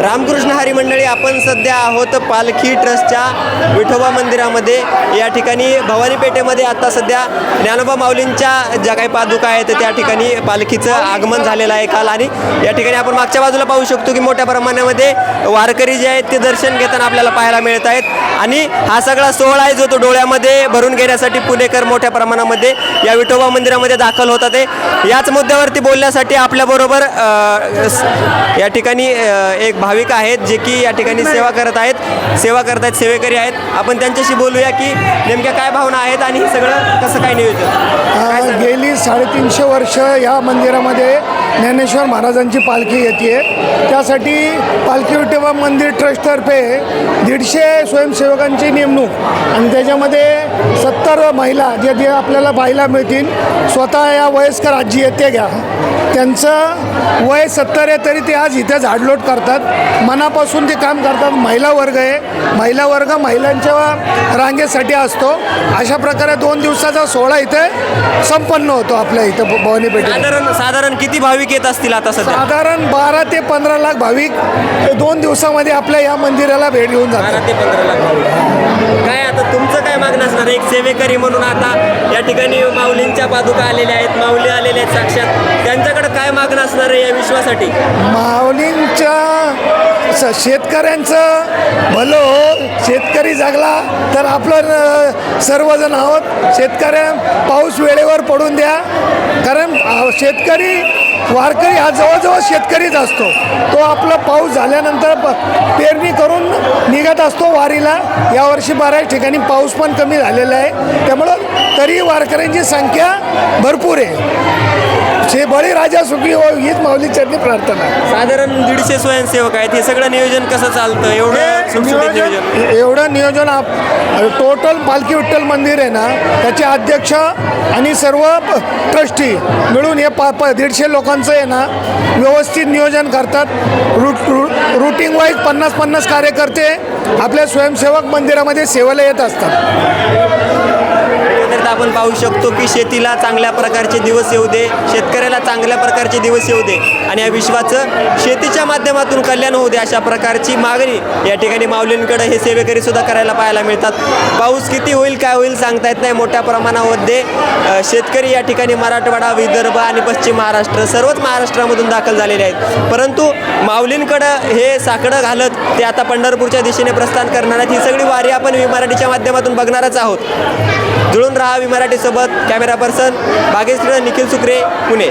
रामकृष्ण हरी मंडळी आपण सध्या आहोत पालखी ट्रस्टच्या विठोबा मंदिरामध्ये. या ठिकाणी भवानी पेठेमध्ये आता सध्या ज्ञानोबा माऊलींच्या ज्या काही पादुका आहेत त्या ठिकाणी पालखीचं आगमन झालेलं आहे काल. आणि या ठिकाणी आपण मागच्या बाजूला पाहू शकतो की मोठ्या प्रमाणामध्ये वारकरी जे आहेत ते दर्शन घेताना आपल्याला पाहायला मिळत आहेत. आणि हा सगळा सोहळा आहे जो तो डोळ्यामध्ये भरून घेण्यासाठी पुणेकर मोठ्या प्रमाणामध्ये या विठोबा मंदिरामध्ये दाखल होतात आहे. याच मुद्द्यावरती बोलण्यासाठी आपल्याबरोबर या ठिकाणी एक भा भाविक आहेत जे की या ठिकाणी सेवा करत आहेत. सेवा करत आहेत सेवेकरी आहेत. आपण त्यांच्याशी बोलूया की नेमक्या काय भावना आहेत आणि हे सगळं कसं काय नियोजन? गेली साडेतीनशे वर्ष या मंदिरामध्ये ज्ञानेश्वर महाराजांची पालखी येते. त्यासाठी पालखी विठोबा मंदिर ट्रस्टतर्फे दीडशे स्वयंसेवकांची नेमणूक आणि त्याच्यामध्ये सत्तर महिला जे जे आपल्याला पाहायला मिळतील स्वतः या वयस्कर आजी आहेत ते घ्या. त्यांचं वय सत्तर आहे तरी ते आज इथे झाडलोट करतात. मनापासून ते काम करतात. महिला वर्ग आहे. महिला वर्ग महिलांच्या रांगेसाठी असतो. अशा प्रकारे दोन दिवसाचा सोहळा इथे संपन्न होतो आपल्या इथं भवानी साधारण साधारण किती भाविक येत असतील आता सध्या? साधारण बारा ते पंधरा लाख भाविक दोन दिवसामध्ये आपल्या या मंदिराला भेट घेऊन जातात. ते पंधरा लाख भाविक. काय आता तुमचं काय मागणं असणार एक सेवेकरी म्हणून आता या ठिकाणी माऊलींच्या पादुका आलेल्या आहेत. माऊली आलेल्या आहेत साक्षात. त्यांच्याकडे काय मागणं असणार आहे या विश्वासाठी? माऊलींच्या स- शेतकऱ्यांचं भलं हो. शेतकरी जागला तर आपलं सर्वजण आहोत. शेतकऱ्या पाऊस वेळेवर पडून द्या. कारण शेतकरी वारकरी हा जवळजवळ शेतकरीच असतो. तो आपला पाऊस झाल्यानंतर प- पेरणी करून निघत असतो वारीला. यावर्षी बऱ्याच ठिकाणी पाऊस पण कमी झालेला आहे. त्यामुळं तरी वारकऱ्यांची संख्या भरपूर आहे. शे बळीराजा सुखी हो हीच माऊली चरणी प्रार्थना. साधारण दीडशे स्वयंसेवक आहेत. हे सगळं नियोजन कसं चालतं? एवढं सुटसुटीत नियोजन नियोजन. एवढं नियोजन आप टोटल पालखी विठ्ठल मंदिर आहे ना त्याचे अध्यक्ष आणि सर्व प- ट्रस्टी मिळून हे पा प दीडशे लोकांचं आहे ना व्यवस्थित नियोजन करतात. रूट रू रुटीन वाईज पन्नास पन्नास कार्यकर्ते आपल्या स्वयंसेवक मंदिरामध्ये सेवेला येत असतात. आपण पाहू शकतो की शेतीला चांगल्या प्रकारचे दिवस येऊ दे शेतकऱ्याला चांगल्या प्रकारचे दिवस येऊ दे. आणि या विश्वाचं शेतीच्या माध्यमातून कल्याण होऊ दे अशा प्रकारची मागणी या ठिकाणी माऊलींकडे हे सेवेकरी सुद्धा करायला पाहायला मिळतात. पाऊस किती होईल काय होईल सांगता येत नाही. मोठ्या प्रमाणामध्ये शेतकरी या ठिकाणी मराठवाडा विदर्भ आणि पश्चिम महाराष्ट्र सर्वच महाराष्ट्रामधून दाखल झालेले आहेत. परंतु माऊलींकडं हे साकडं घालत ते आता पंढरपूरच्या दिशेने प्रस्थान करणार आहेत. ही सगळी वारी आपण मराठीच्या माध्यमातून बघणारच आहोत. जुळून राहावी मराठीसोबत कॅमेरा पर्सन बागेश्वर निखिल सुक्रे पुणे.